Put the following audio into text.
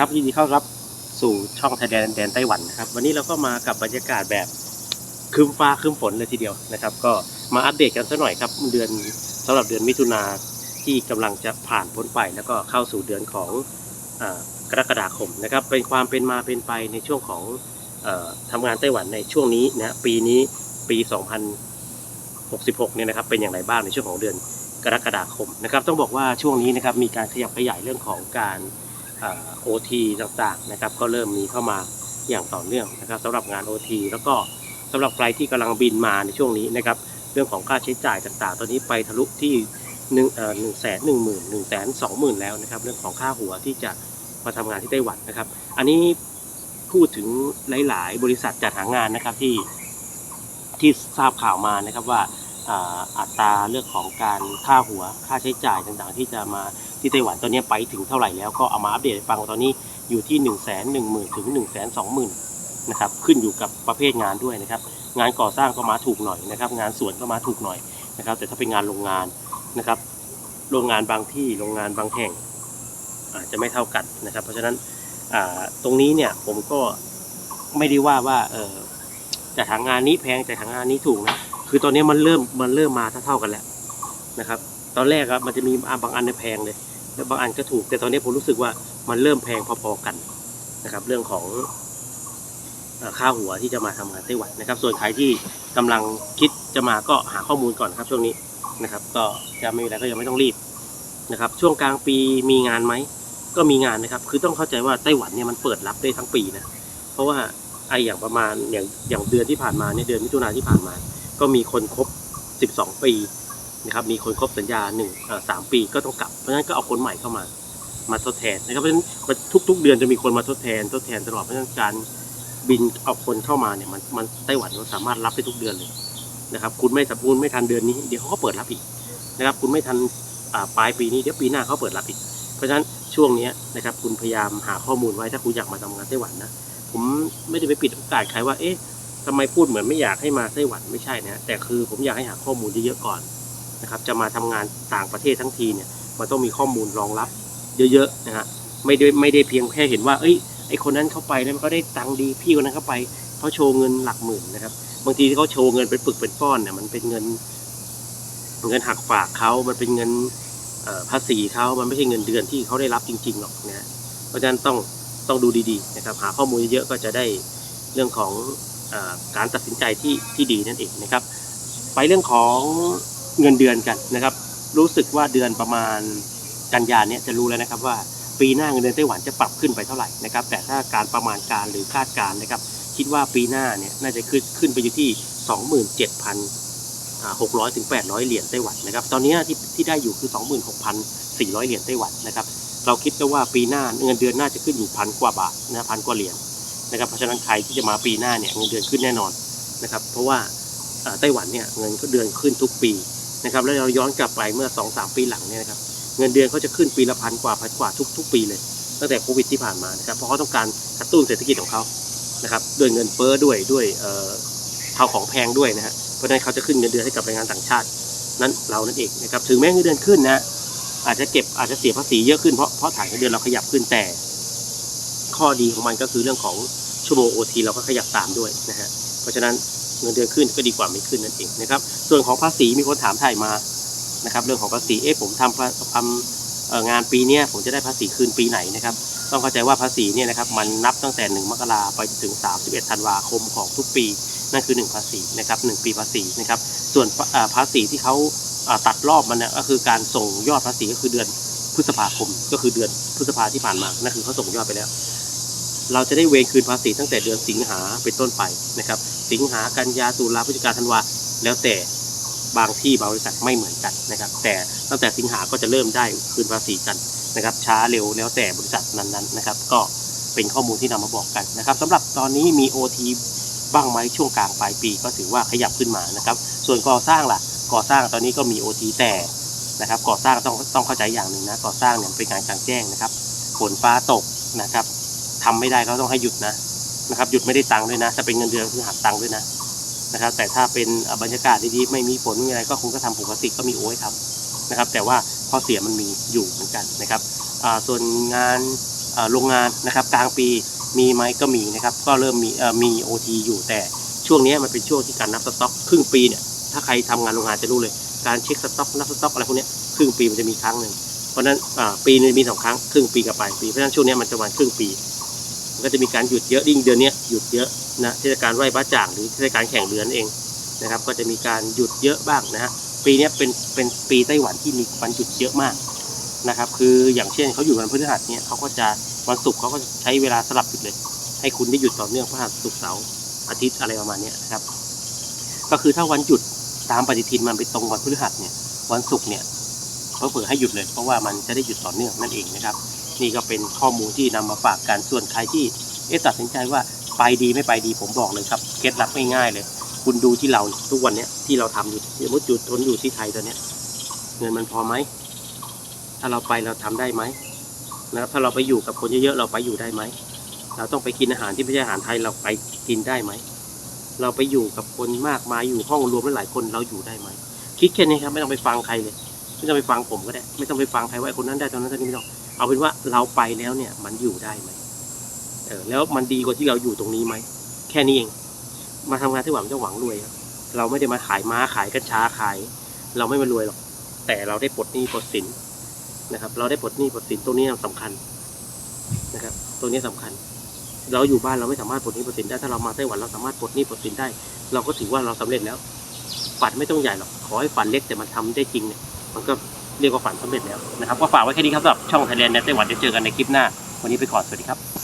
ครับยินดีเข้ารับสู่ช่องไทยแดนแดนไต้หวันนะครับ วันนี้เราก็มากับบรรยากาศแบบครึมฟ้าครึมฝนเลยทีเดียวนะครับ ก็มาอัปเดตกันสักหน่อยครับ เดือนสำหรับเดือนมิถุนาที่กำลังจะผ่านพ้นไป แล้วก็เข้าสู่เดือนของอกรกฎาคมนะครับ เป็นความเป็นมาเป็นไปในช่วงของออทำงานไต้หวันในช่วงนี้นะปีนี้ปี 2066 เนี่ยนะครับ เป็นอย่างไรบ้างในช่วงของเดือนกรกฎาคมนะครับ ต้องบอกว่าช่วงนี้นะครับมีการขยับขยายเรื่องของการ โอทีต่างๆนะครับก็เริ่มมีเข้ามาอย่างต่อเนื่องนะครับสำหรับงาน OT แล้วก็สำหรับใครที่กำลังบินมาในช่วงนี้นะครับเรื่องของค่าใช้จ่ายต่างๆ ตอนนี้ไปทะลุที่หนึ่งหนึ่งแสนหนึ่งหมื่นหนึ่งแสนสองหมื่นแล้วนะครับเรื่องของค่าหัวที่จะมาทำงานที่ไต้หวันนะครับ อันนี้พูดถึงหลาย ๆ บริษัทจัดหางานนะครับที่ที่ทราบข่าวมานะครับว่า อัตราเรื่องของการค่าหัวค่าใช้จ่ายต่างๆ ที่จะมาที่ไต้หวันตอนนี้ไปถึงเท่าไหร่แล้วก็เอามาอัปเดตฟังตอนนี้อยู่ที่1นึ่งแสนหนึ่งหมื่นถึง1นึ่งแสนสองหมื่นนะครับขึ้นอยู่กับประเภทงานด้วยนะครับงานก่อสร้างก็มาถูกหน่อยนะครับ งานสวนก็มาถูกหน่อยนะครับ แต่ถ้าเป็นงานโรงงานนะครับ โรงงานบางที่โรงงานบางแห่งอาจจะไม่เท่ากันนะครับ เพราะฉะนั้นตรงนี้เนี่ยผมก็ไม่ได้ว่าว่าเออแต่ทางงานนี้แพงแต่ทางงานนี้ถูกนะ คือตอนนี้มันเริ่มมันเริ่มมาเท่าๆกันแล้วนะครับ ตอนแรกครับมันจะมีบางอันเนี่ยแพงเลย แล้วบางอันก็ถูก แต่ตอนนี้ผมรู้สึกว่ามันเริ่มแพงพอๆกันนะครับ เรื่องของค่าหัวที่จะมาทำงานไต้หวันนะครับ ส่วนใครที่กำลังคิดจะมาก็หาข้อมูลก่อนครับช่วงนี้นะครับ ก็จะไม่มีอะไรก็ยังไม่ต้องรีบนะครับ ช่วงกลางปีมีงานไหมก็มีงานนะครับ คือต้องเข้าใจว่าไต้หวันเนี่ยมันเปิดรับได้ทั้งปีนะ เพราะว่าไออย่างประมาณอย่างอย่างเดือนที่ผ่านมาเนี่ยเดือนมิถุนาที่ผ่านมา ก็มีคนครบ 12 ปีนะครับมีคนครบสัญญาหนึ่งสามปีก็ต้องกลับเพราะฉะนั้นก็เอาคนใหม่เข้ามามาทดแทนนะครับเพราะฉะนั้นทุก ๆ เดือนจะมีคนมาทดแทนทดแทนตลอดเพราะฉะนั้นการบินเอาคนเข้ามาเนี่ยมันมันไต้หวันมันสามารถรับได้ทุกเดือนเลยนะครับ คุณไม่สับคุณไม่ทันเดือนนี้เดี๋ยวเขาก็เปิดรับอีกนะครับ คุณไม่ทันปลายปีนี้เดี๋ยวปีหน้าเขาเปิดรับอีก เพราะฉะนั้นช่วงนี้นะครับคุณพยายามหาข้อมูลไว้ถ้าคุณอยากมาทำงานไต้หวันนะผมไม่ได้ไปปิดโอกาสใครว่าเอ๊ะ ทำไมพูดเหมือนไม่อยากให้มาไต้หวันไม่ใช่นะแต่คือผมอยากให้หาข้อมูลเยอะๆก่อนนะครับ จะมาทำงานต่างประเทศทั้งทีเนี่ยมันต้องมีข้อมูลรองรับ เยอะๆนะฮะไม่ได้ไม่ได้เพียงแค่เห็นว่าเอ้ยไอคนนั้นเข้าไปแล้วมันก็ได้ตังค์ดีพี่คนนั้นเข้าไปเขาโชว์เงินหลักหมื่นนะครับ บางทีที่เขาโชว์เงินเป็นปึกเป็นก้อนเนี่ยมันเป็นเงิน เงินหักฝากเขามันเป็นเงินภาษีเขามันไม่ใช่เงินเดือนที่เขาได้รับจริง ๆหรอกนะเพราะฉะนั้นต้องต้องดูดีๆนะครับ หาข้อมูลเยอะๆก็จะได้เรื่องของ การตัดสินใจที่ที่ดีนั่นเองนะครับ ไปเรื่องของเงินเดือนกันนะครับ รู้สึกว่าเดือนประมาณกันยาเนี่ยจะรู้แล้วนะครับว่าปีหน้าเงินเดือนไต้หวันจะปรับขึ้นไปเท่าไหร่นะครับ แต่ถ้าการประมาณการหรือคาดการณ์นะครับ คิดว่าปีหน้าเนี่ยน่าจะขึ้นขึ้นไปอยู่ที่ 27,600ถึง800 เหรียญไต้หวันนะครับ ตอนนี้ที่ที่ได้อยู่คือ 26,400 เหรียญไต้หวันนะครับ เราคิดกันว่าปีหน้าเงินเดือนน่าจะขึ้นอยู่พันกว่าบาทนะพันกว่าเหรียญ นะครับเพราะฉะนั้นใครที่จะมาปีหน้าเนี่ยเงินเดือนขึ้นแน่นอนนะครับเพราะว่าไต้หวันเนี่ยเงินก็เดือนขึ้นทุกปีนะครับแล้วเราย้อนกลับไปเมื่อ2อสปีหลังเนี่ยนะครับเงินเดือนเขาจะขึ้นปีละพันกว่าพันกว่าทุกทุกปีเลยตั้งแต่โควิดที่ผ่านมานะครับเพราะเขาต้องการกระตุ้นเศรษฐกิจของเขานะครับด้วยเงินเฟ้อด้วยด้วยเอ่อข้าวของแพงด้วยนะฮะเพราะฉะนั้นเขาจะขึ้นเงินเดือนให้กับแรงงานต่างชาตินั้นเรานั่นเองนะครับถึงแม้เงินเดือนขึ้นนะอาจจะเก็บอาจจะเสียภาษีเยอะขึ้นเพราะเพราะฐานเงินเดือนเราขยับขึ้นแต่ ข้อดีของมันก็คือเรื่องของชั่วโมงโอทีเราก็ขยับตามด้วยนะฮะเพราะฉะนั้นเงินเดือนขึ้นก็ดีกว่าไม่ขึ้นนั่นเองนะครับส่วนของภาษีมีคนถามถ่ายมานะครับเรื่องของภาษีเอ๊ะผมทำทำงานปีนี้ผมจะได้ภาษีคืนปีไหนนะครับต้องเข้าใจว่าภาษีเนี่ยนะครับมันนับตั้งแต่ 1 มกราไปถึง 31 ธันวาคมของทุกปี นั่นคือ 1 ภาษีนะครับ1ปีภาษีนะครับส่วนภาษีที่เขาอ่าตัดรอบมันเนี่ยก็คือการส่งยอดภาษีก็คือเดือนพฤษภาคม ก็คือเดือนพฤษภาที่ผ่านมานั่นคือเขาส่งยอดไปแล้ว เราจะได้เวรคืนภาษีตั้งแต่เดือนสิงหาเป็นต้นไปนะครับ สิงหากันยาตุลาพฤศจิกาธันวาแล้วแต่บางที่บางบริษัทไม่เหมือนกันนะครับ แต่ตั้งแต่สิงหาก็จะเริ่มได้คืนภาษีกันนะครับ ช้าเร็วแล้วแต่บริษัทนั้นๆนะครับ ก็เป็นข้อมูลที่นำมาบอกกันนะครับสำหรับตอนนี้มี OT บ้างไหมช่วงกลางปลายปีก็ถือว่าขยับขึ้นมานะครับ ส่วนก่อสร้างล่ะก่อสร้างตอนนี้ก็มี OT แต่นะครับก่อสร้างต้องต้องเข้าใจอย่างหนึ่งนะก่อสร้างเนี่ยเป็นงานกลางแจ้งนะครับฝนฟ้าตกนะครับ ทำไม่ได้ก็ต้องให้หยุดนะนะครับหยุดไม่ได้ตังค์ด้วยนะถ้าเป็นเงินเดือนคือหักตังค์ด้วยนะนะครับ แต่ถ้าเป็นบรรยากาศดีๆไม่มีฝนไม่มีอะไรก็คงก็ทำปกติก็มีโอ้ให้ทำนะครับ แต่ว่าข้อเสียมันมีอยู่เหมือนกันนะครับอ่าส่วนงานเอ่อโรงงานนะครับกลางปีมีไหมก็มีนะครับ ก็เริ่มมีเอ่อมีโอทีอยู่แต่ช่วงนี้มันเป็นช่วงที่การนับสต็อกครึ่งปีเนี่ยถ้าใครทำงานโรงงานจะรู้เลย การเช็คสต็อกนับสต็อกอะไรพวกนี้ครึ่งปีมันจะมีครั้งหนึ่งเพราะนั้นอ่าปีนึงมีสองครั้งครึ่งปีกับปลายปีเพราะฉะนั้นช่วงนี้มันจะประมาณครึ่งปี มันก็จะมีการหยุดเยอะยิ่งเดือนนี้หยุดเยอะนะเทศกาลไหว้พระจ่างหรือเทศกาลแข่งเรือนั่นเองนะครับ ก็จะมีการหยุดเยอะบ้างนะฮะปีนี้เป็นเป็นปีไต้หวันที่มีวันหยุดเยอะมากนะครับ คืออย่างเช่นเขาอยู่วันพฤหัสเนี่ยเขาก็จะวันศุกร์เขาก็ใช้เวลาสลับหยุดเลย ให้คุณได้หยุดต่อเนื่องพฤหัสศุกร์เสาร์อาทิตย์อะไรประมาณนี้นะครับ ก็คือถ้าวันหยุดตามปฏิทินมันไปตรงวันพฤหัสเนี่ยวันศุกร์เนี่ยเขาเปิดให้หยุดเลยเพราะว่ามันจะได้หยุดต่อเนื่องนั่นเองนะครับ นี่ก็เป็นข้อมูลที่นำมาฝากกันส่วนใครที่เอ๊ะตัดสินใจว่าไปดีไม่ไปดีผมบอกเลยครับเคล็ดลับง่ายๆเลย คุณดูที่เราทุกวันเนี้ยที่เราทำอยู่สมมติจุดทนอยู่ที่ไทยตอนเนี้ยเงินมันพอไหมถ้าเราไปเราทำได้ไหมนะครับถ้าเราไปอยู่กับคนเยอะๆเราไปอยู่ได้ไหมเราต้องไปกินอาหารที่ไม่ใช่อาหารไทยเราไปกินได้ไหมเราไปอยู่กับคนมากมายอยู่ห้องรวมหลายคนเราอยู่ได้ไหมคิดแค่นี้ครับไม่ต้องไปฟังใครเลยไม่ต้องไปฟังผมก็ได้ ไม่ต้องไปฟังใครว่าคนนั้นได้ตอนนั้นตอนนี้ไม่ต้อง เอาเป็นว่าเราไปแล้วเนี่ย มันอยู่ได้ไหมเออแล้วมันดีกว่าที่เราอยู่ตรงนี้ไหมแค่นี้เอง มาทำงานที่หวังจะหวังรวยเราไม่ได้มาขายม้าขายกัญชาขาย เราไม่มารวยหรอก แต่เราได้ปลดหนี้ปลดสินนะครับ เราได้ปลดหนี้ปลดสินตรงนี้สำคัญนะครับ ตัวนี้สำคัญ เราอยู่บ้านเราไม่สามารถปลดหนี้ปลดสินได้ถ้าเรามาไต้หวันเราสามารถปลดหนี้ปลดสินได้ เราก็ถือว่าเราสำเร็จแล้วฝันไม่ต้องใหญ่หรอกขอให้ฝันเล็กแต่มันทำได้จริงเนี่ยมันก็ เรียกว่าฝันสำเร็จแล้วนะครับก็ฝากไว้แค่นี้ครับสำหรับช่องไทยแลนด์ในไต้หวันเดย์เจอกันในคลิปหน้า วันนี้ไปก่อนสวัสดีครับ